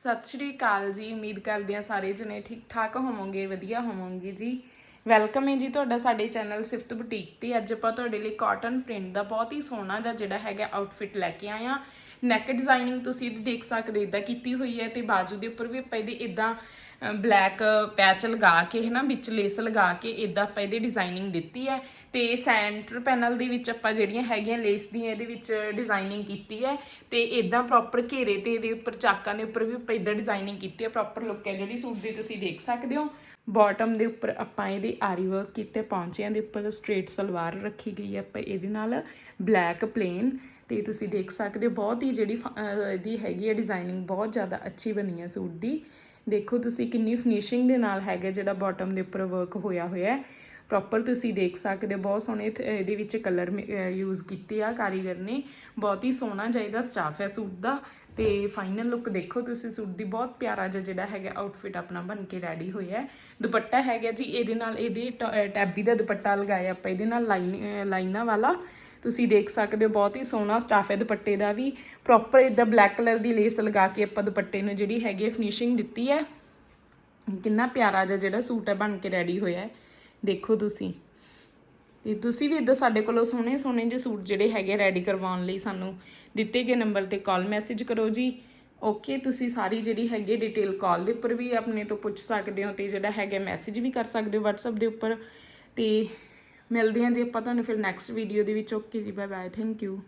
ਸਤਿ ਸ਼੍ਰੀ ਅਕਾਲ ਜੀ। ਉਮੀਦ ਕਰਦੇ ਹਾਂ ਸਾਰੇ ਜਣੇ ਠੀਕ ਠਾਕ ਹੋਵੋਗੇ, ਵਧੀਆ ਹੋਵੋਗੇ ਜੀ। ਵੈਲਕਮ ਹੈ ਜੀ ਤੁਹਾਡਾ ਸਾਡੇ ਚੈਨਲ ਸਿਫਤ ਬੁਟੀਕ ਤੇ। ਅੱਜ ਆਪਾਂ ਤੁਹਾਡੇ ਲਈ ਕਾਟਨ ਪ੍ਰਿੰਟ ਦਾ ਬਹੁਤ ਹੀ ਸੋਹਣਾ ਜਿਹਾ ਜਿਹੜਾ ਹੈਗਾ ਆਊਟਫਿਟ ਲੈ ਕੇ ਆਏ ਆ ਨੈਕ ਡਿਜ਼ਾਈਨਿੰਗ ਤੁਸੀਂ ਇਹਦੀ ਦੇਖ ਸਕਦੇ ਇਦਾਂ ਕੀਤੀ ਹੋਈ ਹੈ ਤੇ ਬਾਜੂ ਦੇ ਉੱਪਰ ਵੀ ਆਪਾਂ ਇਹਦੇ ਇਦਾਂ ਬਲੈਕ ਪੈਚ ਲਗਾ ਕੇ, ਹੈ ਨਾ, ਵਿੱਚ ਲੇਸ ਲਗਾ ਕੇ ਇਦਾਂ ਆਪਾਂ ਇਹਦੀ ਡਿਜ਼ਾਈਨਿੰਗ ਦਿੱਤੀ ਹੈ ਤੇ ਸੈਂਟਰ ਪੈਨਲ ਦੇ ਵਿੱਚ ਆਪਾਂ ਜਿਹੜੀਆਂ ਹੈਗੀਆਂ ਲੇਸ ਦੀਆਂ ਇਹਦੇ ਵਿੱਚ ਡਿਜ਼ਾਈਨਿੰਗ ਕੀਤੀ ਹੈ ਤੇ ਇਦਾਂ ਪ੍ਰੋਪਰ ਘੇਰੇ ਤੇ ਇਹਦੇ ਉੱਪਰ ਚਾਕਾਂ ਦੇ ਉੱਪਰ ਵੀ ਆਪਾਂ ਇਦਾਂ ਡਿਜ਼ਾਈਨਿੰਗ ਕੀਤੀ ਹੈ ਪ੍ਰੋਪਰ ਲੁੱਕ ਹੈ ਜਿਹੜੀ ਸੂਟ ਦੀ ਤੁਸੀਂ ਦੇਖ ਸਕਦੇ ਹੋ। ਬਾਟਮ ਦੇ ਉੱਪਰ ਆਪਾਂ ਇਹਦੇ ਆਰੀ ਵਰਕ ਕੀਤੇ, ਪੌਂਚਿਆਂ ਦੇ ਉੱਪਰ ਸਟ੍ਰੇਟ ਸਲਵਾਰ ਰੱਖੀ ਗਈ ਹੈ ਆਪਾਂ ਇਹਦੇ ਨਾਲ। ਬਲੈਕ ਪਲੇਨ ਤੇ ਤੁਸੀਂ ਦੇਖ ਸਕਦੇ ਹੋ ਬਹੁਤ ਹੀ ਜਿਹੜੀ ਫ- ਇਹਦੀ ਹੈਗੀ ਹੈ ਡਿਜ਼ਾਈਨਿੰਗ ਬਹੁਤ ਜ਼ਿਆਦਾ ਅੱਛੀ ਬਣੀ ਹੈ ਸੂਟ ਦੀ। ਦੇਖੋ ਤੁਸੀਂ ਕਿੰਨੀ ਫਿਨਿਸ਼ਿੰਗ ਦੇ ਨਾਲ ਹੈਗਾ ਜਿਹੜਾ ਬਾਟਮ ਦੇ ਉੱਪਰ ਵਰਕ ਹੋਇਆ ਹੋਇਆ ਹੈ। ਪ੍ਰੋਪਰ ਤੁਸੀਂ ਦੇਖ ਸਕਦੇ ਹੋ। ਬਹੁਤ ਸੋਹਣੇ ਇਥ- ਇਹਦੇ ਵਿੱਚ ਕਲਰ ਯੂਜ਼ ਕੀਤੇ ਆ ਕਾਰੀਗਰ ਨੇ। ਬਹੁਤ ਹੀ ਸੋਹਣਾ ਚਾਹੀਦਾ ਸਟਾਫ ਹੈ ਸੂਟ ਦਾ। ਤੇ ਫਾਈਨਲ ਲੁੱਕ ਦੇਖੋ ਤੁਸੀਂ ਸੂਟ ਦੀ। ਬਹੁਤ ਪਿਆਰਾ ਜਿਹਾ ਜਿਹੜਾ ਹੈਗਾ ਆਊਟਫਿਟ ਆਪਣਾ ਬਣ ਕੇ ਰੈਡੀ ਹੋਇਆ ਦੁਪੱਟਾ ਹੈਗਾ ਜੀ, ਇਹਦੇ ਨਾਲ ਇਹਦੇ ਟ- ਟੈਬੀ ਦਾ ਦੁਪੱਟਾ ਲਗਾਇਆ ਆਪਾਂ। ਇਹਦੇ ਨਾਲ ਲਾਈਨ ਲਾਈਨਾਂ ਵਾਲਾ। ਤੁਸੀਂ ਦੇਖ ਸਕਦੇ ਹੋ ਬਹੁਤ ਹੀ ਸੋਹਣਾ ਸਟਾਫ ਹੈ ਦੁਪੱਟੇ ਦਾ ਵੀ। ਪ੍ਰੋਪਰ ਇਦਾਂ ਬਲੈਕ ਕਲਰ ਦੀ ਲੇਸ ਲਗਾ ਕੇ ਆਪਾਂ ਦੁਪੱਟੇ ਨੂੰ ਜਿਹੜੀ ਹੈਗੀ ਫਿਨਿਸ਼ਿੰਗ ਦਿੱਤੀ ਹੈ। ਕਿੰਨਾ ਪਿਆਰਾ ਜਿਹਾ ਜਿਹੜਾ ਸੂਟ ਹੈ ਬਣ ਕੇ ਰੈਡੀ ਹੋਇਆ ਹੈ। ਦੇਖੋ ਤੁਸੀਂ। ਤੇ ਤੁਸੀਂ ਵੀ ਇਦਾਂ ਸਾਡੇ ਕੋਲੋਂ ਸੋਹਣੇ ਸੋਹਣੇ ਜਿਹੇ ਸੂਟ ਜਿਹੜੇ ਹੈਗੇ ਰੈਡੀ ਕਰਵਾਉਣ ਲਈ ਸਾਨੂੰ ਦਿੱਤੇ ਗਏ ਨੰਬਰ ਤੇ ਕਾਲ ਮੈਸੇਜ ਕਰੋ ਜੀ। ਓਕੇ ਤੁਸੀਂ ਸਾਰੀ ਜਿਹੜੀ ਹੈਗੀ ਡਿਟੇਲ ਕਾਲ ਦੇ ਉੱਪਰ ਵੀ ਆਪਣੇ ਤੋਂ ਪੁੱਛ ਸਕਦੇ ਹੋ ਤੇ ਜਿਹੜਾ ਹੈਗਾ ਮੈਸੇਜ ਵੀ ਕਰ ਸਕਦੇ ਹੋ WhatsApp ਦੇ ਉੱਪਰ। ਤੇ ਮਿਲਦੇ ਹਾਂ ਜੀ ਆਪਾਂ ਤੁਹਾਨੂੰ ਫਿਰ ਨੈਕਸਟ ਵੀਡੀਓ ਦੇ ਵਿੱਚ। ਓਕੇ ਜੀ ਬਾਏ ਬਾਏ ਥੈਂਕ ਯੂ